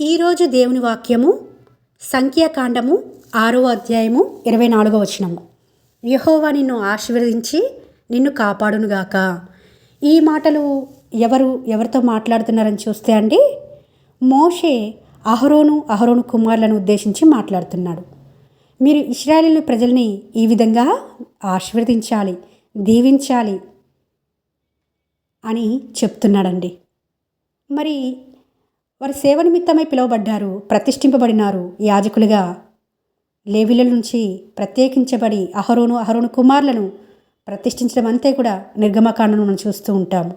ఈరోజు దేవుని వాక్యము సంఖ్యాకాండము ఆరో అధ్యాయము ఇరవై నాలుగో వచనము. యహోవా నిన్ను ఆశీర్వదించి నిన్ను కాపాడునుగాక. ఈ మాటలు ఎవరు ఎవరితో మాట్లాడుతున్నారని చూస్తే అండి మోషే అహరోను అహరోను కుమారులను ఉద్దేశించి మాట్లాడుతున్నాడు. మీరు ఇస్రాయలీ ప్రజల్ని ఈ విధంగా ఆశీర్వదించాలి దీవించాలి అని చెప్తున్నాడండి. మరి వారి సేవ నిమిత్తమై పిలువబడ్డారు ప్రతిష్ఠింపబడినారు యాజకులుగా. లేవిల నుంచి ప్రత్యేకించబడి అహరోను అహరోను కుమారులను ప్రతిష్ఠించడం అంతే కూడా నిర్గమకాండను మనం చూస్తూ ఉంటాము.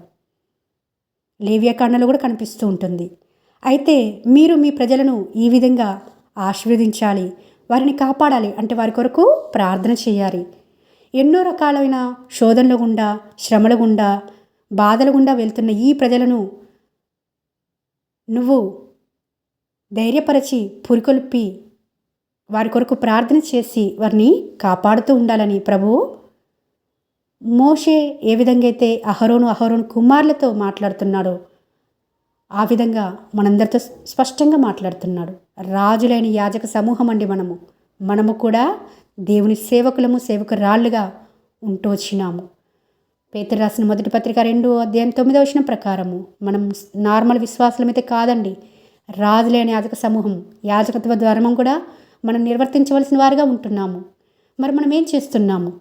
లేవ్యకాండలో కూడా కనిపిస్తూ ఉంటుంది. అయితే మీరు మీ ప్రజలను ఈ విధంగా ఆశీర్వదించాలి వారిని కాపాడాలి అంటే వారి కొరకు ప్రార్థన చేయాలి. ఎన్నో రకాలైన శోధనల గుండా శ్రమల గుండా బాధల గుండా వెళ్తున్న ఈ ప్రజలను నువ్వు ధైర్యపరచి పురికొల్పి వారి కొరకు ప్రార్థన చేసి వారిని కాపాడుతూ ఉండాలని ప్రభు మోషే ఏ విధంగా అయితే అహరోను అహరోను కుమారులతో మాట్లాడుతున్నాడో ఆ విధంగా మనందరితో స్పష్టంగా మాట్లాడుతున్నాడు. రాజులైన యాజక సమూహం అండి మనము. మనము కూడా దేవుని సేవకులము సేవకురాళ్ళుగా ఉంటూ వచ్చినాము. పేతురు రాసిన మొదటి పత్రిక రెండు అధ్యాయం తొమ్మిదో వచ్చిన ప్రకారము. మనం నార్మల్ విశ్వాసులమైతే కాదండి. రాజులేని యాజక సమూహం. యాజకత్వ ధర్మం కూడా మనం నిర్వర్తించవలసిన వారిగా ఉంటున్నాము. మరి మనం ఏం చేస్తున్నాము?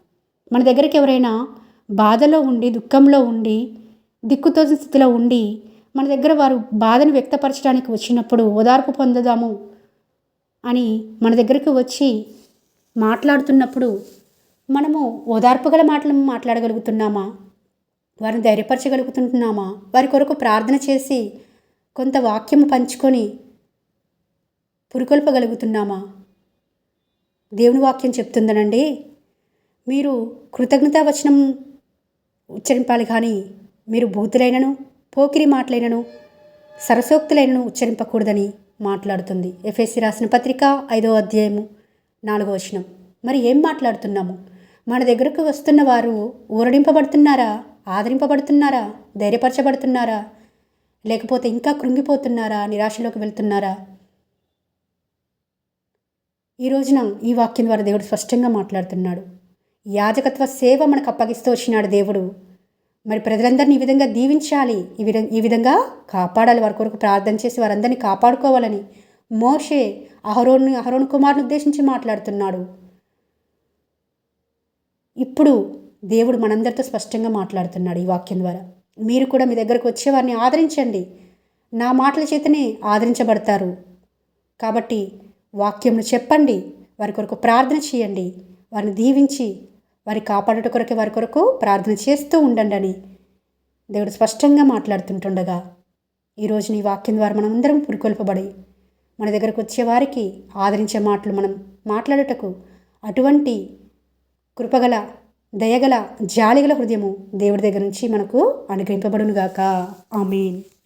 మన దగ్గరికి ఎవరైనా బాధలో ఉండి దుఃఖంలో ఉండి దిక్కుతోసిన స్థితిలో ఉండి మన దగ్గర వారు బాధను వ్యక్తపరచడానికి వచ్చినప్పుడు ఓదార్పు పొందుదాము అని మన దగ్గరకు వచ్చి మాట్లాడుతున్నప్పుడు మనము ఓదార్పు గల మాటలు మాట్లాడగలుగుతున్నామా? వారిని ధైర్యపరచగలుగుతుంటున్నామా? వారి కొరకు ప్రార్థన చేసి కొంత వాక్యము పంచుకొని పురికొల్పగలుగుతున్నామా దేవుని వాక్యం చెప్తుందనండి. మీరు కృతజ్ఞతా వచనం ఉచ్చరింపాలి కానీ మీరు బూతులైనను పోకిరి మాటలైనను సరసోక్తులైనను ఉచ్చరింపకూడదని మాట్లాడుతుంది. ఎఫ్ఎస్సి రాసిన పత్రిక ఐదో అధ్యాయము నాలుగో వచనం. మరి ఏం మాట్లాడుతున్నాము? మన దగ్గరకు వస్తున్న వారు ఊరడింపబడుతున్నారా? ఆదరింపబడుతున్నారా? ధైర్యపరచబడుతున్నారా? లేకపోతే ఇంకా కృంగిపోతున్నారా? నిరాశలోకి వెళ్తున్నారా? ఈ రోజున ఈ వాక్యం ద్వారా దేవుడు స్పష్టంగా మాట్లాడుతున్నాడు. యాజకత్వ సేవ మనకు అప్పగిస్తూ వచ్చినాడు దేవుడు. మరి ప్రజలందరినీ ఈ విధంగా దీవించాలి. ఈ విధ ఈ విధంగా కాపాడాలి. వారి కొరకు ప్రార్థన చేసి వారందరినీ కాపాడుకోవాలని మోషే అహరోన్ అహరోన్ కుమార్ని ఉద్దేశించి మాట్లాడుతున్నాడు. ఇప్పుడు దేవుడు మనందరితో స్పష్టంగా మాట్లాడుతున్నాడు ఈ వాక్యం ద్వారా. మీరు కూడా మీ దగ్గరకు వచ్చే వారిని ఆదరించండి. నా మాటల చేతనే ఆదరించబడతారు. కాబట్టి వాక్యంను చెప్పండి వారి కొరకు ప్రార్థన చేయండి వారిని దీవించి వారి కాపాడుట కొరకు వారి కొరకు ప్రార్థన చేస్తూ ఉండండి అని దేవుడు స్పష్టంగా మాట్లాడుతుంటుండగా ఈరోజు నీ వాక్యం ద్వారా మనం అందరం పురికొల్పబడి మన దగ్గరకు వచ్చే వారికి ఆదరించే మాటలు మనం మాట్లాడుటకు అటువంటి కృపగల దయగల జాలిగల హృదయము దేవుడి దగ్గర నుంచి మనకు అనుగ్రహింపబడునుగాక. ఆమెన్.